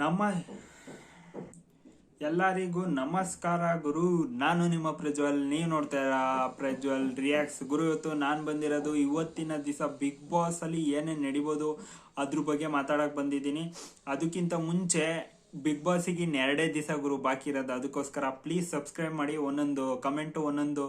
ನಮ್ಮ ಎಲ್ಲರಿಗೂ ನಮಸ್ಕಾರ ಗುರು. ನಾನು ನಿಮ್ಮ ಪ್ರಜ್ವಲ್. ನೀವು ನೋಡ್ತಾ ಇರ ಪ್ರಜ್ವಲ್ ರಿಯಾಕ್ಸ್ ಗುರು, ಇವತ್ತು ನಾನು ಬಂದಿರೋದು ಇವತ್ತಿನ ದಿವಸ ಬಿಗ್ ಬಾಸ್ ಅಲ್ಲಿ ಏನೇನು ನಡಿಬೋದು ಅದ್ರ ಬಗ್ಗೆ ಮಾತಾಡಕ್ ಬಂದಿದ್ದೀನಿ. ಅದಕ್ಕಿಂತ ಮುಂಚೆ ಬಿಗ್ ಬಾಸಿಗೆ ಇನ್ನು ಎರಡೇ ದಿವಸ ಗುರು ಬಾಕಿ ಇರೋದು. ಅದಕ್ಕೋಸ್ಕರ ಪ್ಲೀಸ್ ಸಬ್ಸ್ಕ್ರೈಬ್ ಮಾಡಿ ಒಂದೊಂದು ಕಮೆಂಟು ಒಂದೊಂದು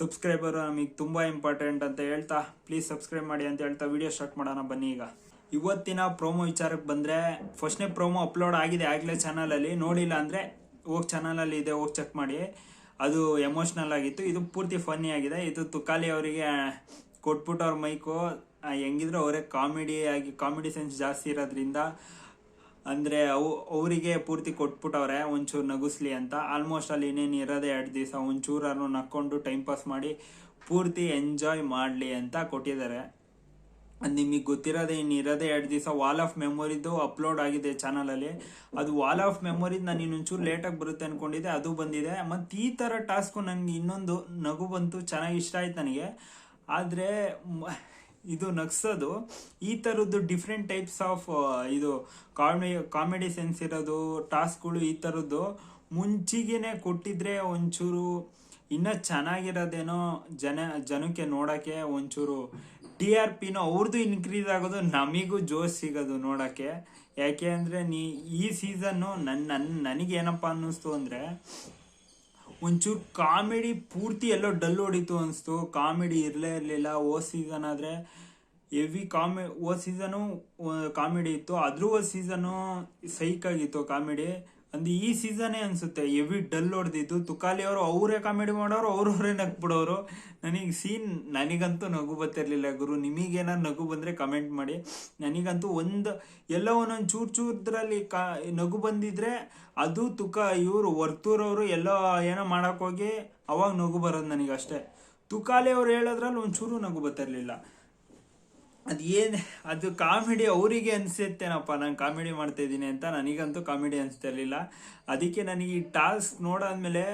ಸಬ್ಸ್ಕ್ರೈಬರು ನಮಗೆ ತುಂಬ ಇಂಪಾರ್ಟೆಂಟ್ ಅಂತ ಹೇಳ್ತಾ ಪ್ಲೀಸ್ ಸಬ್ಸ್ಕ್ರೈಬ್ ಮಾಡಿ ಅಂತ ಹೇಳ್ತಾ ವಿಡಿಯೋ ಸ್ಟಾರ್ಟ್ ಮಾಡೋಣ ಬನ್ನಿ ಈಗ. ಇವತ್ತಿನ ಪ್ರೋಮೋ ವಿಚಾರಕ್ಕೆ ಬಂದರೆ, ಫಸ್ಟ್ನೇ ಪ್ರೋಮೋ ಅಪ್ಲೋಡ್ ಆಗಿದೆ ಆಗಲೇ ಚಾನಲಲ್ಲಿ ನೋಡಿಲ್ಲ ಅಂದರೆ, ಹೋಗಿ ಚಾನಲಲ್ಲಿ ಇದೆ, ಹೋಗಿ ಚೆಕ್ ಮಾಡಿ. ಅದು ಎಮೋಷ್ನಲ್ ಆಗಿತ್ತು. ಇದು ಪೂರ್ತಿ ಫನ್ನಿ ಆಗಿದೆ. ಇದು ತುಕಾಲಿ ಅವರಿಗೆ ಕೊಟ್ಬಿಟ್ಟು ಅವ್ರ ಮೈಕು ಹೆಂಗಿದ್ರು ಅವರೇ ಕಾಮಿಡಿ ಆಗಿ ಕಾಮಿಡಿ ಸೆನ್ಸ್ ಜಾಸ್ತಿ ಇರೋದ್ರಿಂದ, ಅಂದರೆ ಅವು, ಅವರಿಗೆ ಪೂರ್ತಿ ಕೊಟ್ಬಿಟ್ಟವ್ರೆ, ಒಂಚೂರು ನಗುಸ್ಲಿ ಅಂತ. ಆಲ್ಮೋಸ್ಟ್ ಅಲ್ಲಿ ಇನ್ನೇನು ಇರೋದೇ ಎರಡು ದಿವಸ ಒಂಚೂರನ್ನು ನಕ್ಕೊಂಡು ಟೈಮ್ ಪಾಸ್ ಮಾಡಿ, ಪೂರ್ತಿ ಎಂಜಾಯ್ ಮಾಡಲಿ ಅಂತ ಕೊಟ್ಟಿದ್ದಾರೆ. ನಿಮಗೆ ಗೊತ್ತಿರೋದೇ ಇನ್ನು ಇರೋದೇ ಎರಡು ದಿವಸ ವಾಲ್ ಆಫ್ ಮೆಮೊರಿದು ಅಪ್ಲೋಡ್ ಆಗಿದೆ ಚಾನಲಲ್ಲಿ ಅದು ವಾಲ್ ಆಫ್ ಮೆಮೊರಿದು ನಾನು ಇನ್ನೊಂಚೂರು ಲೇಟಾಗಿ ಬರುತ್ತೆ ಅನ್ಕೊಂಡಿದ್ದೆ, ಅದು ಬಂದಿದೆ. ಮತ್ತು ಈ ಥರ ಟಾಸ್ಕು ನನಗೆ ಇನ್ನೊಂದು ನಗು ಬಂತು, ಚೆನ್ನಾಗಿ ಇಷ್ಟ ಆಯ್ತು ನನಗೆ. ಆದರೆ ಇದು ನಗ್ಸೋದು. ಈ ಥರದ್ದು ಡಿಫ್ರೆಂಟ್ ಟೈಪ್ಸ್ ಆಫ್ ಇದು ಕಾಮಿ ಕಾಮಿಡಿ ಸೆನ್ಸ್ ಇರೋದು ಟಾಸ್ಕ್ಗಳು ಈ ಥರದ್ದು ಮುಂಚಿಗೆ ಕೊಟ್ಟಿದ್ರೆ ಒಂಚೂರು ಇನ್ನೂ ಚೆನ್ನಾಗಿರೋದೇನೋ ಜನ, ಜನಕ್ಕೆ ನೋಡೋಕ್ಕೆ ಒಂಚೂರು ಟಿ ಆರ್ ಪಿನ ಅವ್ರದ್ದು ಇನ್ಕ್ರೀಸ್ ಆಗೋದು ನಮಿಗೂ ಜೋಶ್ ಸಿಗೋದು ನೋಡೋಕ್ಕೆ. ಯಾಕೆ ಅಂದರೆ ನೀ ಈ ಸೀಸನ್ನು ನನ್ನ ನನ್ನ ನನಗೇನಪ್ಪ ಅನ್ನಿಸ್ತು ಅಂದರೆ ಒಂಚೂರು ಕಾಮಿಡಿ ಪೂರ್ತಿ ಎಲ್ಲೋ ಡಲ್ ಹೊಡಿತು ಅನಿಸ್ತು. ಕಾಮಿಡಿ ಇರಲೇ ಇರಲಿಲ್ಲ. ಓ ಸೀಸನ್ ಆದರೆ ಹೆವಿ ಕಾಮಿ ಓ ಸೀಸನು ಕಾಮಿಡಿ ಇತ್ತು. ಅದ್ರೂ ಓ ಸೀಸನು ಸೈಕ್ ಆಗಿತ್ತು ಕಾಮಿಡಿ. ಅಂದ್ರೆ ಈ ಸೀಸನ್ ಅನ್ಸುತ್ತೆ. ಹೆವಿ ಡಲ್ ಹೊಡೆದಿದ್ದು. ತುಕಾಲಿ ಅವರು ಅವರೇ ಕಾಮಿಡಿ ಮಾಡೋರು, ಅವ್ರವ್ರೇ ನಗ್ಬಿಡೋರು ನನಗೆ ಸೀನ್ ನನಗಂತೂ ನಗು ಬರ್ತಿರ್ಲಿಲ್ಲ ಗುರು. ನಿಮಗೇನಾರು ನಗು ಬಂದ್ರೆ ಕಮೆಂಟ್ ಮಾಡಿ. ನನಗಂತೂ ಒಂದು ಎಲ್ಲ ಒಂದೊಂದು ಚೂರು ಚೂರ್ದ್ರಲ್ಲಿ ಕಾ ನಗು ಬಂದಿದ್ರೆ ಅದು ತುಕ ಇವರು ವರ್ತೂರವರು ಎಲ್ಲ ಏನೋ ಮಾಡೋಕ್ಕೋಗಿ ಅವಾಗ ನಗು ಬರೋದು ನನಗಷ್ಟೇ. ತುಕಾಲಿ ಅವ್ರು ಹೇಳೋದ್ರಲ್ಲಿ ಒಂಚೂರು ನಗು ಬರ್ತಿರ್ಲಿಲ್ಲ. ಅದು ಏನು, ಅದು ಕಾಮಿಡಿ ಅವರಿಗೆ ಅನಿಸುತ್ತೇನಪ್ಪ, ನಾನು ಕಾಮಿಡಿ ಮಾಡ್ತಾ ಇದ್ದೀನಿ ಅಂತ ನನಗಂತೂ ಕಾಮಿಡಿ ಅನಿಸ್ತಿರ್ಲಿಲ್ಲ ಅದಕ್ಕೆ ನನಗೆ ಈ ಟಾಸ್ಕ್ ನೋಡಾದ್ಮೇಲೆ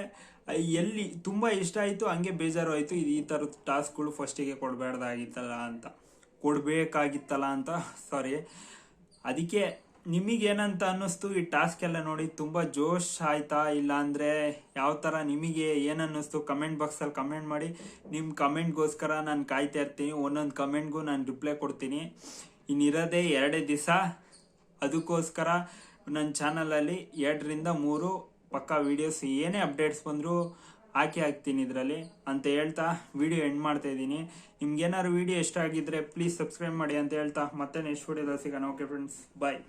ಎಲ್ಲಿ ತುಂಬ ಇಷ್ಟ ಆಯಿತು, ಹಂಗೆ ಬೇಜಾರು ಆಯಿತು ಇದು ಈ ಥರದ ಟಾಸ್ಕ್ಗಳು ಫಸ್ಟಿಗೆ ಕೊಡಬೇಡ್ದಾಗಿತ್ತಲ್ಲ ಅಂತ. ಕೊಡಬೇಕಾಗಿತ್ತಲ್ಲ ಅಂತ ಸಾರಿ ಅದಕ್ಕೆ ನಿಮಗೇನಂತ ಅನ್ನಿಸ್ತು? ಈ ಟಾಸ್ಕ್ ಎಲ್ಲ ನೋಡಿ ತುಂಬ ಜೋಶ್ ಆಯ್ತಾ? ಇಲ್ಲ ಅಂದರೆ ಯಾವ ಥರ ನಿಮಗೆ ಏನು ಅನ್ನಿಸ್ತು? ಕಮೆಂಟ್ ಬಾಕ್ಸಲ್ಲಿ ಕಮೆಂಟ್ ಮಾಡಿ. ನಿಮ್ಮ ಕಮೆಂಟ್ಗೋಸ್ಕರ ನಾನು ಕಾಯ್ತಾ ಇರ್ತೀನಿ. ಒಂದೊಂದು ಕಮೆಂಟ್ಗೂ ನಾನು ರಿಪ್ಲೈ ಕೊಡ್ತೀನಿ. ಇನ್ನಿರೋದೇ ಎರಡೇ ದಿವಸ. ಅದಕ್ಕೋಸ್ಕರ ನನ್ನ ಚಾನಲಲ್ಲಿ ಎರಡರಿಂದ ಮೂರು ಪಕ್ಕಾ ವೀಡಿಯೋಸ್ ಏನೇ ಅಪ್ಡೇಟ್ಸ್ ಬಂದರೂ ಹಾಕಿ ಹಾಕ್ತೀನಿ ಇದರಲ್ಲಿ. ಅಂತ ಹೇಳ್ತಾ ವಿಡಿಯೋ ಎಂಡ್ ಮಾಡ್ತಾ ಇದ್ದೀನಿ. ನಿಮ್ಗೇನಾದ್ರು ವಿಡಿಯೋ ಇಷ್ಟ ಆಗಿದ್ರೆ ಪ್ಲೀಸ್ ಸಬ್ಸ್ಕ್ರೈಬ್ ಮಾಡಿ ಅಂತ ಹೇಳ್ತಾ. ಮತ್ತೆ ನೆಕ್ಸ್ಟ್ ವಿಡಿಯೋದಲ್ಲಿ ಸಿಗೋಣ. ಓಕೆ ಫ್ರೆಂಡ್ಸ್ ಬಾಯ್